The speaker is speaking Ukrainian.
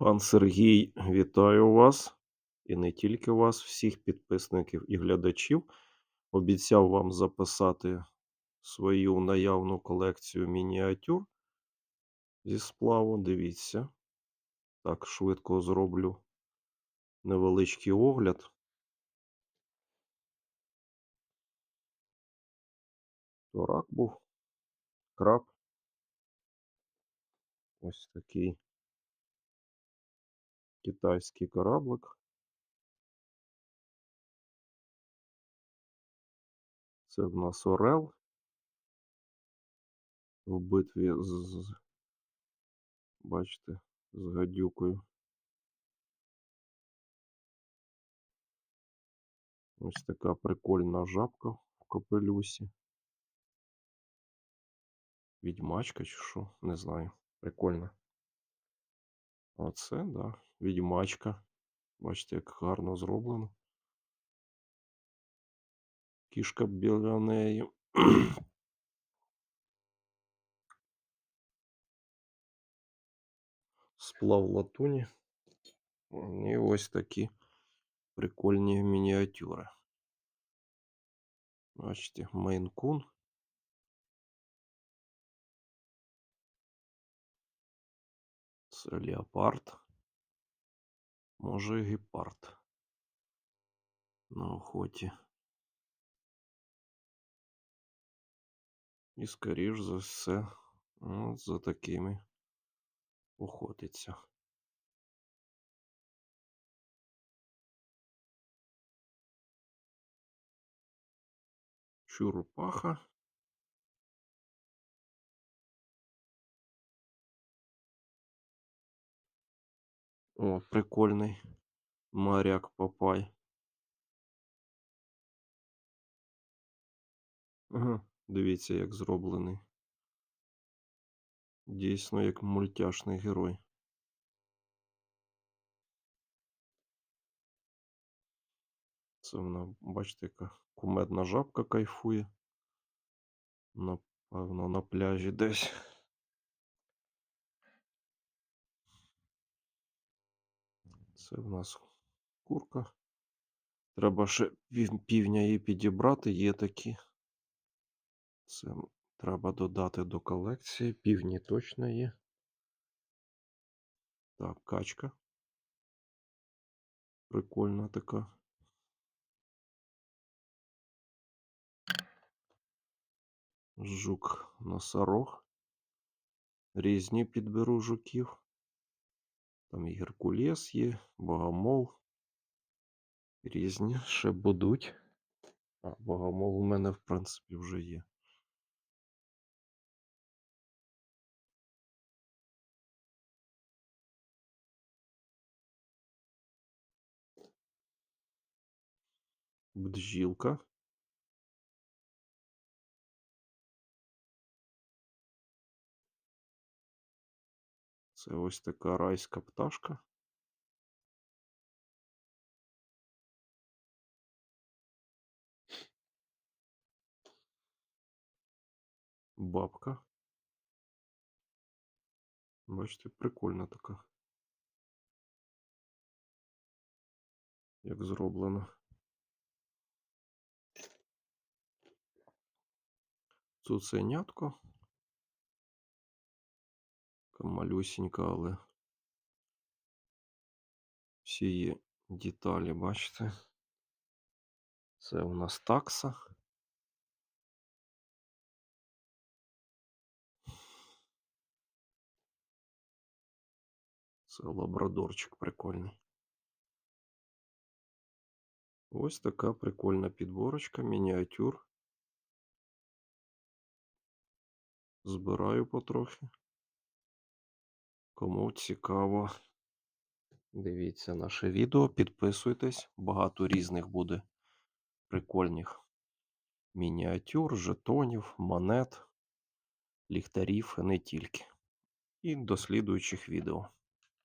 Пан Сергій, вітаю вас і не тільки вас, всіх підписників і глядачів. Обіцяв вам записати свою наявну колекцію мініатюр зі сплаву. Дивіться. Так, швидко зроблю невеличкий огляд. То рак був, краб. Ось такий китайський кораблик. Це в нас Орел в битві з, бачите, з гадюкою. Ось така прикольна жабка в капелюсі. Відьмачка чи що? Не знаю. Прикольно. Оце, да, відьмачка. Бачите, як гарно зроблено. Кішка біля неї. Сплав латуні. І ось такі прикольні мініатюри. Бачите, мейнкун. Це леопард. Може гепард. На охоті. І скоріш за все, от за такими охотиться. Чурупаха. О, прикольний моряк Папай. Ага, дивіться, як зроблений. Дійсно, як мультяшний герой. Це вона, бачите, яка кумедна жабка кайфує. Напевно, на пляжі десь. Це в нас курка. Треба ще півня її підібрати, є такі. Це треба додати до колекції. Півні точно є. Так, качка. Прикольна така. Жук носорог. Різні підберу жуків. Там і Геркулес є, Богомол. Різні ще будуть. А, Богомол у мене, в принципі, вже є. Бджілка. Це ось така райська пташка. Бабка. Бачите, прикольна така. Як зроблено. Цуценятко. Така малюсінька, але всі є деталі, бачите? Це у нас такса. Це лабрадорчик прикольний. Ось така прикольна підборочка, мініатюр. Збираю потрохи. Кому цікаво, дивіться наше відео, підписуйтесь. Багато різних буде прикольних мініатюр, жетонів, монет, ліхтарів, не тільки. І до слідуючих відео.